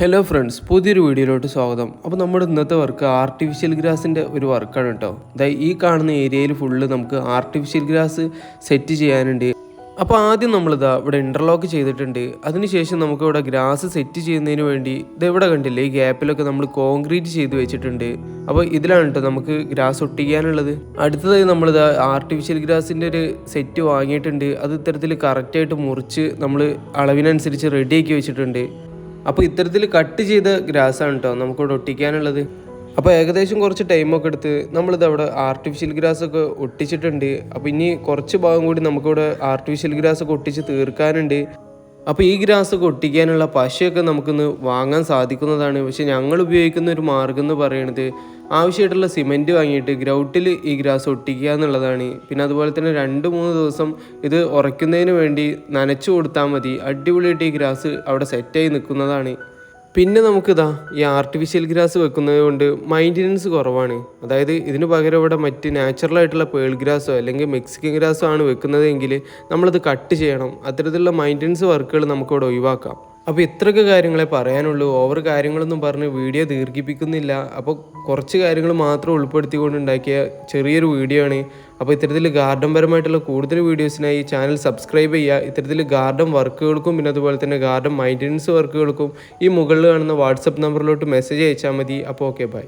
Hello friends പുതിയൊരു വീഡിയോയിലോട്ട് സ്വാഗതം. അപ്പോൾ നമ്മുടെ ഇന്നത്തെ വർക്ക് ആർട്ടിഫിഷ്യൽ ഗ്രാസിന്റെ ഒരു വർക്കാണ് കേട്ടോ അതായത് ഈ കാണുന്ന ഏരിയയിൽ ഫുള്ള് നമുക്ക് ആർട്ടിഫിഷ്യൽ ഗ്രാസ് സെറ്റ് ചെയ്യാനുണ്ട്. അപ്പോൾ ആദ്യം നമ്മളിതാ ഇവിടെ ഇന്റർലോക്ക് ചെയ്തിട്ടുണ്ട്. അതിനുശേഷം നമുക്ക് ഇവിടെ ഗ്രാസ് സെറ്റ് ചെയ്യുന്നതിന് വേണ്ടി ഇത് ഇവിടെ കണ്ടില്ലേ ഈ ഗ്യാപ്പിലൊക്കെ നമ്മൾ കോൺക്രീറ്റ് ചെയ്ത് വെച്ചിട്ടുണ്ട്. അപ്പോൾ ഇതിലാണ് കേട്ടോ നമുക്ക് ഗ്രാസ് ഒട്ടിക്കാനുള്ളത്. അടുത്തതായി നമ്മളിതാ ആർട്ടിഫിഷ്യൽ ഗ്രാസിന്റെ ഒരു സെറ്റ് വാങ്ങിയിട്ടുണ്ട്. അത് ഇത്തരത്തിൽ കറക്റ്റായിട്ട് മുറിച്ച് നമ്മൾ അളവിനനുസരിച്ച് റെഡിയാക്കി വെച്ചിട്ടുണ്ട്. അപ്പോൾ ഇത്തരത്തിൽ കട്ട് ചെയ്ത ഗ്രാസാണ് കേട്ടോ നമുക്കിവിടെ ഒട്ടിക്കാനുള്ളത്. അപ്പോൾ ഏകദേശം കുറച്ച് ടൈമൊക്കെ എടുത്ത് നമ്മളിത് അവിടെ ആർട്ടിഫിഷ്യൽ ഗ്രാസ് ഒക്കെ ഒട്ടിച്ചിട്ടുണ്ട്. അപ്പോൾ ഇനി കുറച്ച് ഭാഗം കൂടി നമുക്കിവിടെ ആർട്ടിഫിഷ്യൽ ഗ്രാസ് ഒക്കെ ഒട്ടിച്ച് തീർക്കാനുണ്ട്. അപ്പോൾ ഈ ഗ്രാസ് ഒക്കെ ഒട്ടിക്കാനുള്ള പശയൊക്കെ നമുക്കിന്ന് വാങ്ങാൻ സാധിക്കുന്നതാണ്. പക്ഷേ ഞങ്ങൾ ഉപയോഗിക്കുന്ന ഒരു മാർഗം എന്ന് പറയുന്നത് ആവശ്യമായിട്ടുള്ള സിമെന്റ് വാങ്ങിയിട്ട് ഗ്രൗട്ടിൽ ഈ ഗ്രാസ് ഒട്ടിക്കുക എന്നുള്ളതാണ്. പിന്നെ അതുപോലെ തന്നെ രണ്ട് മൂന്ന് ദിവസം ഇത് ഉറയ്ക്കുന്നതിന് വേണ്ടി നനച്ചു കൊടുത്താൽ മതി. അടിപൊളിയായിട്ട് ഈ ഗ്രാസ് അവിടെ സെറ്റായി നിൽക്കുന്നതാണ്. പിന്നെ നമുക്കിതാ ഈ ആർട്ടിഫിഷ്യൽ ഗ്രാസ് വെക്കുന്നത് കൊണ്ട് മൈന്റനൻസ് കുറവാണ്. അതായത് ഇതിന് പകരം ഇവിടെ മറ്റ് നാച്ചുറലായിട്ടുള്ള പേൾ ഗ്രാസോ അല്ലെങ്കിൽ മെക്സിക്കൻ ഗ്രാസോ ആണ് വെക്കുന്നതെങ്കിൽ നമ്മളത് കട്ട് ചെയ്യണം. അത്തരത്തിലുള്ള മൈന്റനൻസ് വർക്കുകൾ നമുക്കിവിടെ ഒഴിവാക്കാം. അപ്പോൾ ഇത്രയൊക്കെ കാര്യങ്ങളെ പറയാനുള്ളൂ. ഓവർ കാര്യങ്ങളൊന്നും പറഞ്ഞ് വീഡിയോ ദീർഘിപ്പിക്കുന്നില്ല. അപ്പോൾ കുറച്ച് കാര്യങ്ങൾ മാത്രം ഉൾപ്പെടുത്തിക്കൊണ്ട് ഉണ്ടാക്കിയ ചെറിയൊരു വീഡിയോ ആണ്. അപ്പോൾ ഇത്തരത്തിൽ ഗാർഡൻ പരമായിട്ടുള്ള കൂടുതൽ വീഡിയോസിനായി ചാനൽ സബ്സ്ക്രൈബ് ചെയ്യുക. ഇത്തരത്തിൽ ഗാർഡൻ വർക്കുകൾക്കും പിന്നെ അതുപോലെ തന്നെ ഗാർഡൻ മെയിന്റനൻസ് വർക്കുകൾക്കും ഈ മുകളിൽ കാണുന്ന വാട്സപ്പ് നമ്പറിലോട്ട് മെസ്സേജ് അയച്ചാൽ മതി. അപ്പോൾ ഓക്കെ ബൈ